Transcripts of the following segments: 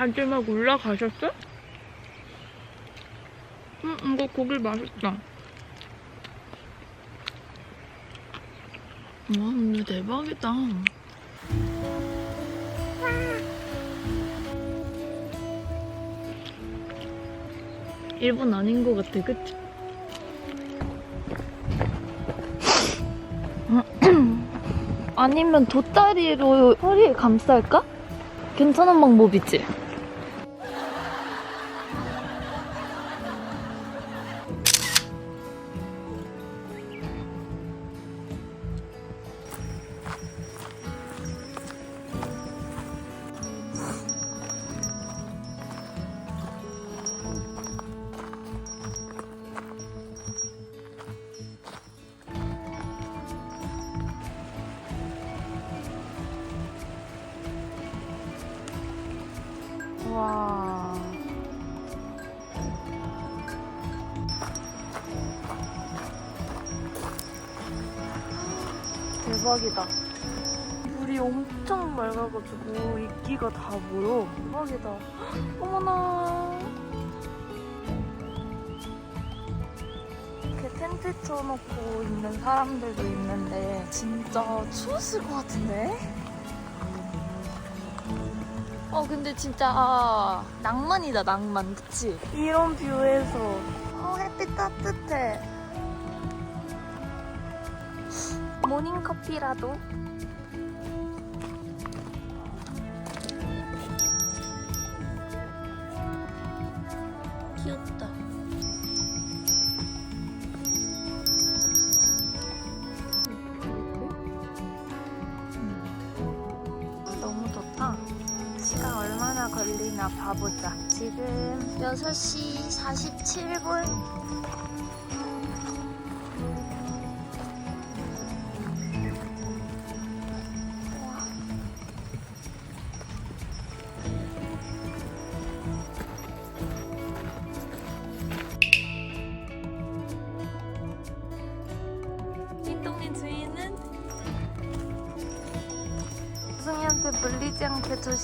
다들 막 올라가셨어? 응, 이거 고기 맛있다. 와, 근데 대박이다. 일본 아닌 것 같아, 그치? 아니면 돗다리로 허리에 감쌀까? 괜찮은 방법이지? 와. 대박이다. 물이 엄청 맑아가지고 이끼가 다 보여. 대박이다. 어머나. 이렇게 텐트 쳐놓고 있는 사람들도 있는데 진짜 추웠을 것 같은데? 어 근데 진짜 낭만이다 낭만. 그치? 이런 뷰에서. 어 햇빛 따뜻해. 모닝커피라도 얼마나 걸리나 봐보자. 지금 6시 47분.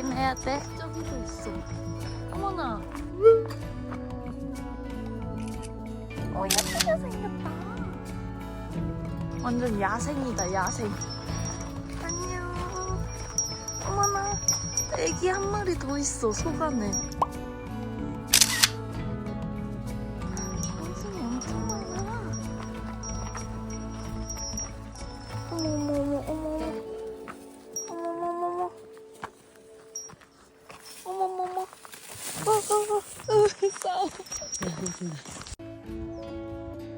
조심해야 돼. 저기도 있어. 어머나. 어, 예쁘게 생겼다. 완전 야생이다, 야생. 안녕. 어머나. 애기 한 마리 더 있어, 속 안에.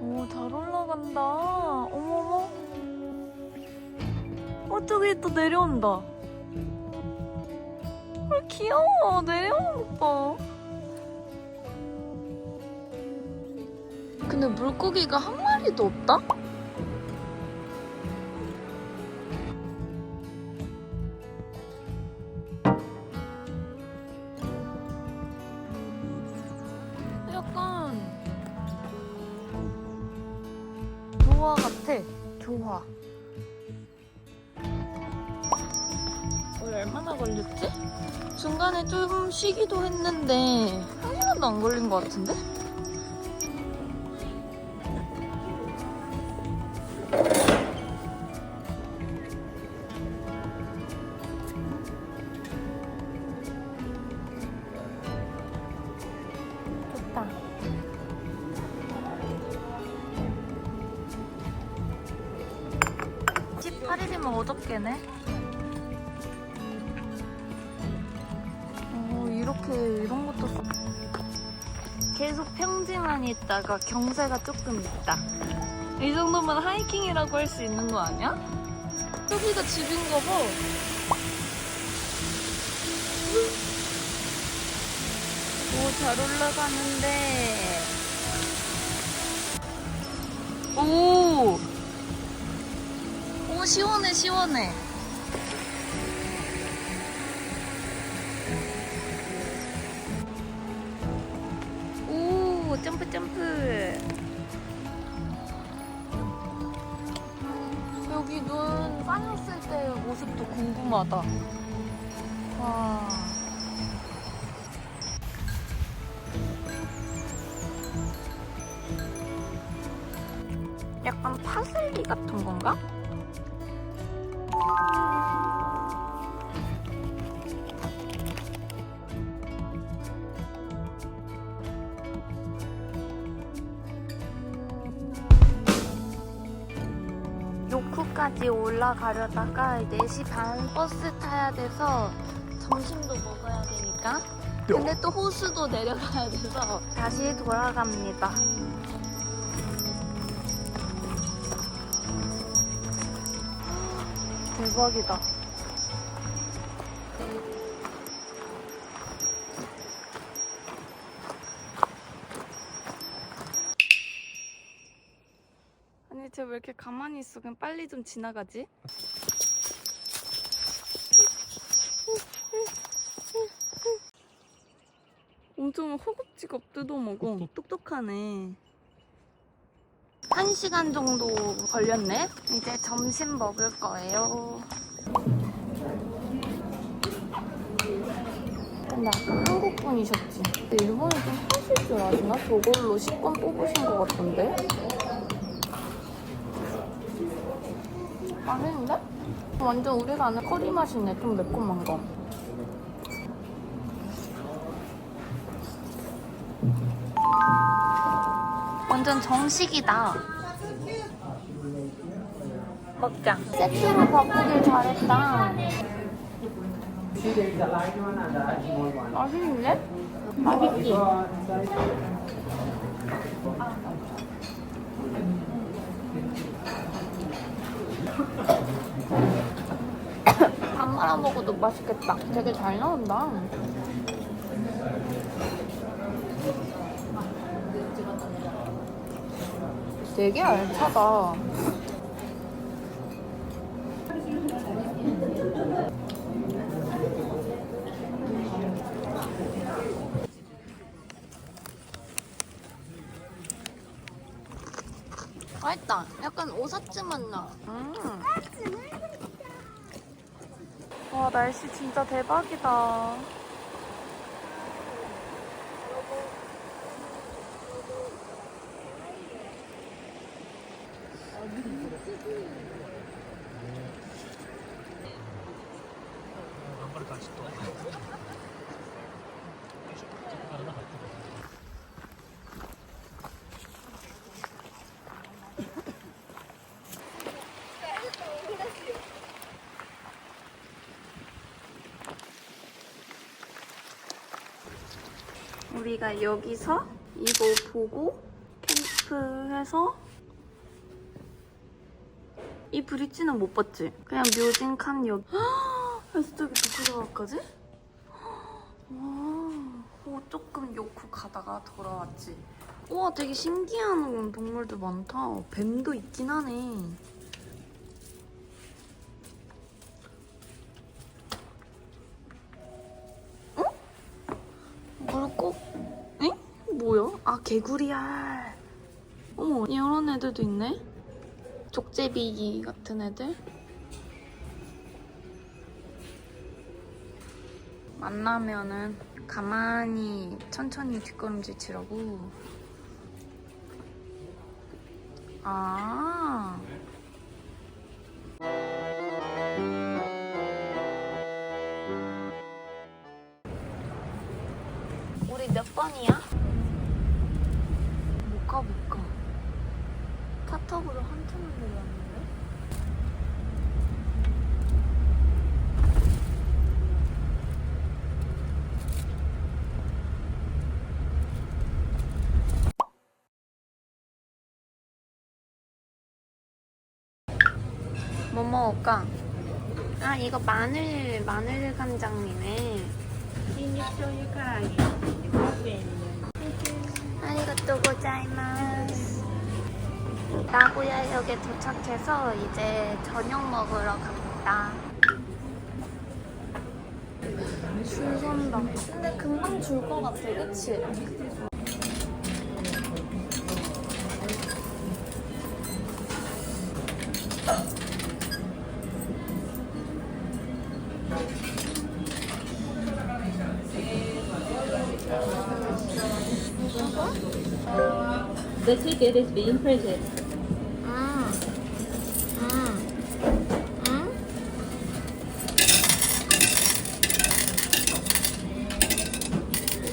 오, 잘 올라간다. 어머머. 어, 저기 또 내려온다. 어, 귀여워. 내려오는 거 봐. 근데 물고기가 한 마리도 없다? 중간에 좀 쉬기도 했는데 한 시간도 안 걸린 것 같은데? 됐다. 집 8일이면 어저께네. 있다가 경사가 조금 있다. 이 정도면 하이킹이라고 할 수 있는 거 아니야? 저기가 집인가 봐. 오, 잘 올라가는데. 오! 오, 시원해, 시원해. 너무하다. 와. 약간 파슬리 같은 건가? 요쿠까지 올라가려다가 4시 반 버스 타야 돼서 점심도 먹어야 되니까. 근데 또 호수도 내려가야 돼서 다시 돌아갑니다. 대박이다 왜 이렇게 가만히 있어 그냥 빨리 좀 지나가지? 엄청 허겁지겁 뜯어먹어. 똑똑하네. 한 시간 정도 걸렸네? 이제 점심 먹을 거예요. 근데 아까 한국 분이셨지. 근데 일본어 좀 하실 줄 아시나? 저걸로 10번 뽑으신 것 같던데 맛있는데? 완전 우리가 아는 커리 맛이네. 좀 매콤한 거. 완전 정식이다. 먹자. 세트로 바꾸길 잘했다. 맛있는데? 맛있지? 밥 말아 먹어도 맛있겠다. 되게 잘 나온다. 되게 알차다. 맛있다. 약간 오사츠 맛 나. 음. 와 날씨 진짜 대박이다. 우리가 여기서 이거 보고 캠프해서 이 브릿지는 못 봤지? 그냥 묘진 칸 여기 그래서 저기 누구가까지? 와, 오, 조금 요쿠 가다가 돌아왔지. 우와, 되게 신기한 동물도 많다. 뱀도 있긴 하네. 개구리알. 어머 이런 애들도 있네. 족제비 같은 애들. 만나면은 가만히 천천히 뒷걸음질 치라고. 아. 우리 몇 번이야? 못 가, 못 가. 타탑으로 한참을 내려왔는데? 뭐 먹을까? 아, 이거 마늘, 마늘 간장이네. 아리가또 고자이마스. 나고야역에 도착해서 이제 저녁 먹으러 갑니다. 줄 선다. 근데 금방 줄 것 같아, 그치? The ticket is being printed. Ah. Ah. Ah.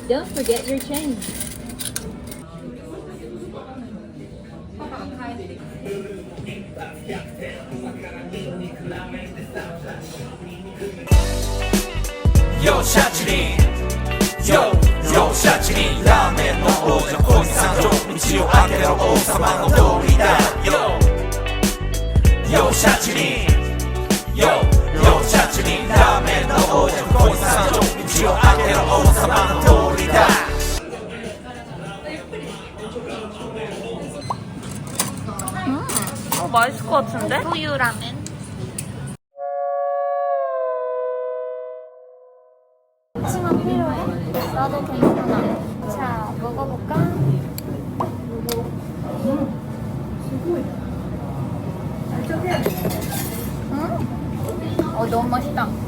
Don't forget your change. Yo, シャチリン Yo, シャチリンラーメンの王者 시오 아케로 오사만 오도리다 요 요샤츠니 요 요샤츠니 다음에 너 오자 고이산 종지오 아케로 오사만 오도리다 어, 맛있을 것 같은데? 우유 라멘 나도 괜찮아. 자, 먹어볼까? 음? 어, 너무 맛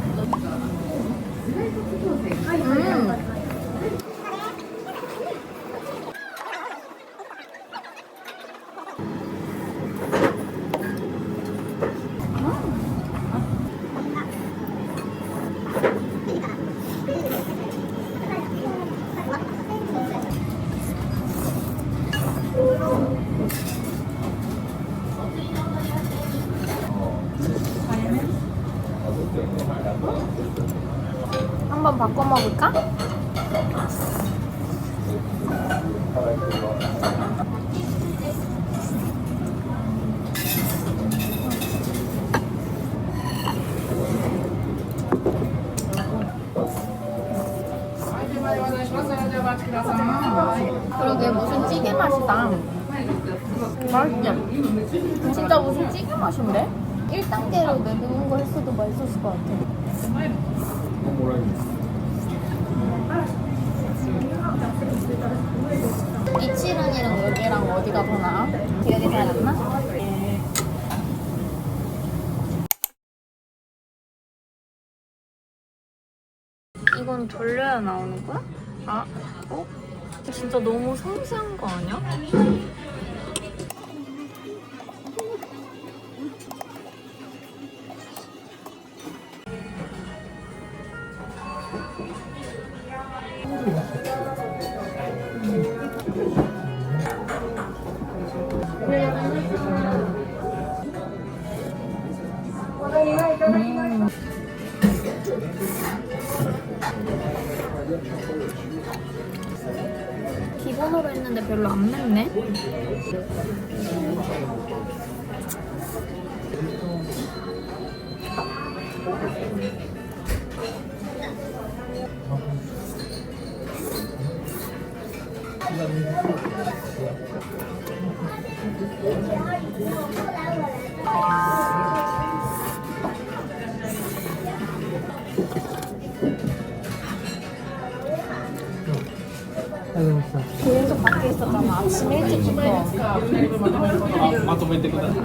먹을까? 그러게 무슨 찌개 맛이다. 맛있지? 진짜 무슨 찌개 맛인데? 1단계로 내는 거 했어도 맛있었을 것 같아. 이치런이 랑 어디가 더 나아? 기억이 잘 안 나? 이건 돌려야 나오는 거야? 아, 어? 진짜 너무 섬세한 거 아니야? 기본으로 했는데 별로 안 맵네. 계 指名的かまとめてください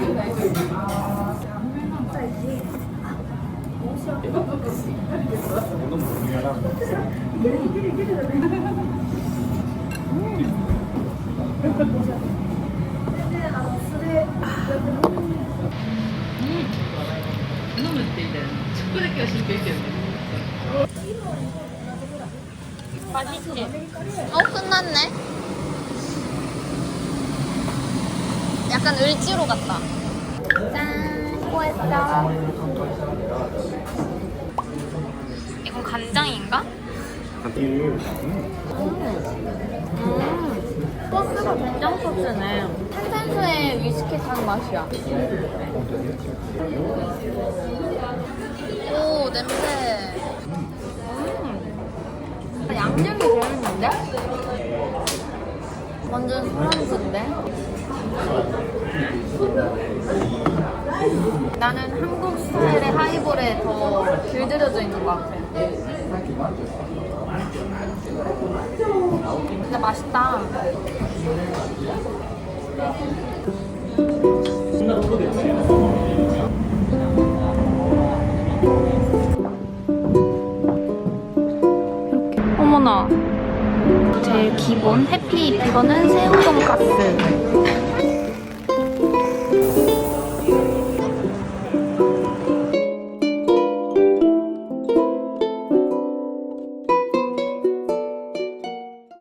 飲むってなちょっとだけは心てるねパリ青くなんない、ね 약간 을지로 같다. 짠, 수고했어. 이건 간장인가? 음, 소스가 된장 소스네. 탄산수에 위스키 산 맛이야. 오, 냄새. 음. 양념이 재밌는데? 완전 술안주인데? 나는 한국 스타일의 하이볼에 더 길들여져 있는 것 같아. 근데 맛있다. 어머나. 제일 기본 해피 이거는 새우 돈가스.